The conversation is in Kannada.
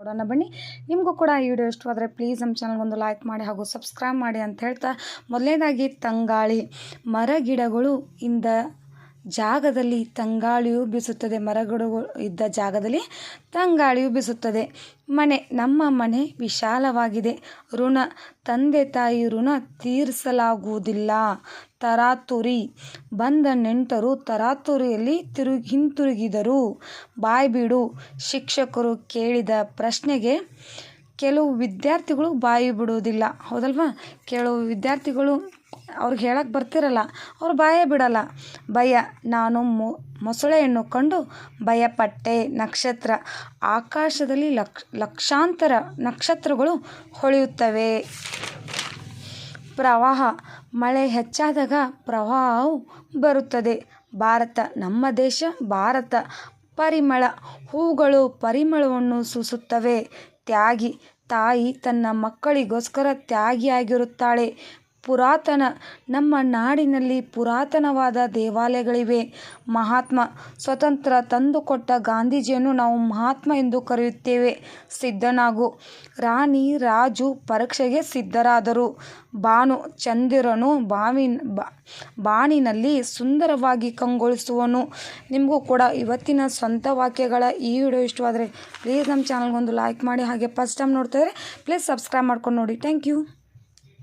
ನೋಡೋಣ ಬನ್ನಿ. ನಿಮಗೂ ಕೂಡ ಈ ವಿಡಿಯೋ ಇಷ್ಟವಾದರೆ ಪ್ಲೀಸ್ ನಮ್ಮ ಚಾನಲ್ಗೊಂದು ಲೈಕ್ ಮಾಡಿ ಹಾಗೂ ಸಬ್ಸ್ಕ್ರೈಬ್ ಮಾಡಿ ಅಂತ ಹೇಳ್ತಾ ಮೊದಲನೇದಾಗಿ ತಂಗಾಳಿ ಮರಗಿಡಗಳು ಇಂದ ಜಾಗದಲ್ಲಿ ತಂಗಾಳಿಯು ಬೀಸುತ್ತದೆ. ಮರಗಿಡಗಳು ಇದ್ದ ಜಾಗದಲ್ಲಿ ತಂಗಾಳಿಯು ಬೀಸುತ್ತದೆ. ಮನೆ, ನಮ್ಮ ಮನೆ ವಿಶಾಲವಾಗಿದೆ. ಋಣ, ತಂದೆ ತಾಯಿ ಋಣ ತೀರಿಸಲಾಗುವುದಿಲ್ಲ. ತರಾತುರಿ, ಬಂದ ನೆಂಟರು ತರಾತುರಿಯಲ್ಲಿ ತಿರುಗಿ, ಹಿಂತಿರುಗಿದರು. ಬಾಯ್ಬಿಡು ಶಿಕ್ಷಕರು ಕೇಳಿದ ಪ್ರಶ್ನೆಗೆ ಕೆಲವು ವಿದ್ಯಾರ್ಥಿಗಳು ಬಾಯಿ ಬಿಡುವುದಿಲ್ಲ. ಹೌದಲ್ವಾ? ಕೆಲವು ವಿದ್ಯಾರ್ಥಿಗಳು ಅವ್ರಿಗೆ ಹೇಳಕ್ಕೆ ಬರ್ತಿರಲ್ಲ. ಅವ್ರು ಬಾಯೇ ಬಿಡಲ್ಲ. ಭಯ, ನಾನು ಮೊ ಮೊಸಳೆಯನ್ನು ಕಂಡು ಭಯಪಟ್ಟೆ ನಕ್ಷತ್ರ, ಆಕಾಶದಲ್ಲಿ ಲಕ್ಷ, ಲಕ್ಷಾಂತರ ನಕ್ಷತ್ರಗಳು ಹೊಳೆಯುತ್ತವೆ. ಪ್ರವಾಹ, ಮಳೆ ಹೆಚ್ಚಾದಾಗ ಪ್ರವಾಹವು ಬರುತ್ತದೆ. ಭಾರತ, ನಮ್ಮ ದೇಶ, ಭಾರತ. ಪರಿಮಳ, ಹೂಗಳು ಪರಿಮಳವನ್ನು ಸೂಸುತ್ತವೆ. ತ್ಯಾಗಿ, ತಾಯಿ ತನ್ನ ಮಕ್ಕಳಿಗೋಸ್ಕರ ತ್ಯಾಗಿಯಾಗಿರುತ್ತಾಳೆ. ಪುರಾತನ, ನಮ್ಮ ನಾಡಿನಲ್ಲಿ ಪುರಾತನವಾದ ದೇವಾಲಯಗಳಿವೆ. ಮಹಾತ್ಮ ಸ್ವತಂತ್ರ ತಂದುಕೊಟ್ಟ ಗಾಂಧೀಜಿಯನ್ನು ನಾವು ಮಹಾತ್ಮ ಎಂದು ಕರೆಯುತ್ತೇವೆ. ಸಿದ್ಧನಾಗು. ರಾಣಿ ರಾಜು ಪರೀಕ್ಷೆಗೆ ಸಿದ್ಧರಾದರು. ಬಾನು ಚಂದಿರನು ಬಾವಿನ ಬಾಣಿನಲ್ಲಿ ಸುಂದರವಾಗಿ ಕಂಗೊಳಿಸುವನು. ನಿಮಗೂ ಕೂಡ ಇವತ್ತಿನ ಸ್ವಂತ ವಾಕ್ಯಗಳ ಈ ವಿಡಿಯೋ ಇಷ್ಟವಾದರೆ ಪ್ಲೀಸ್ ನಮ್ಮ ಚಾನಲ್ಗೊಂದು ಲೈಕ್ ಮಾಡಿ, ಹಾಗೆ ಫಸ್ಟ್ ಟೈಮ್ ನೋಡ್ತಾ ಇದ್ದರೆ ಪ್ಲೀಸ್ ಸಬ್ಸ್ಕ್ರೈಬ್ ಮಾಡ್ಕೊಂಡು ನೋಡಿ. Thank you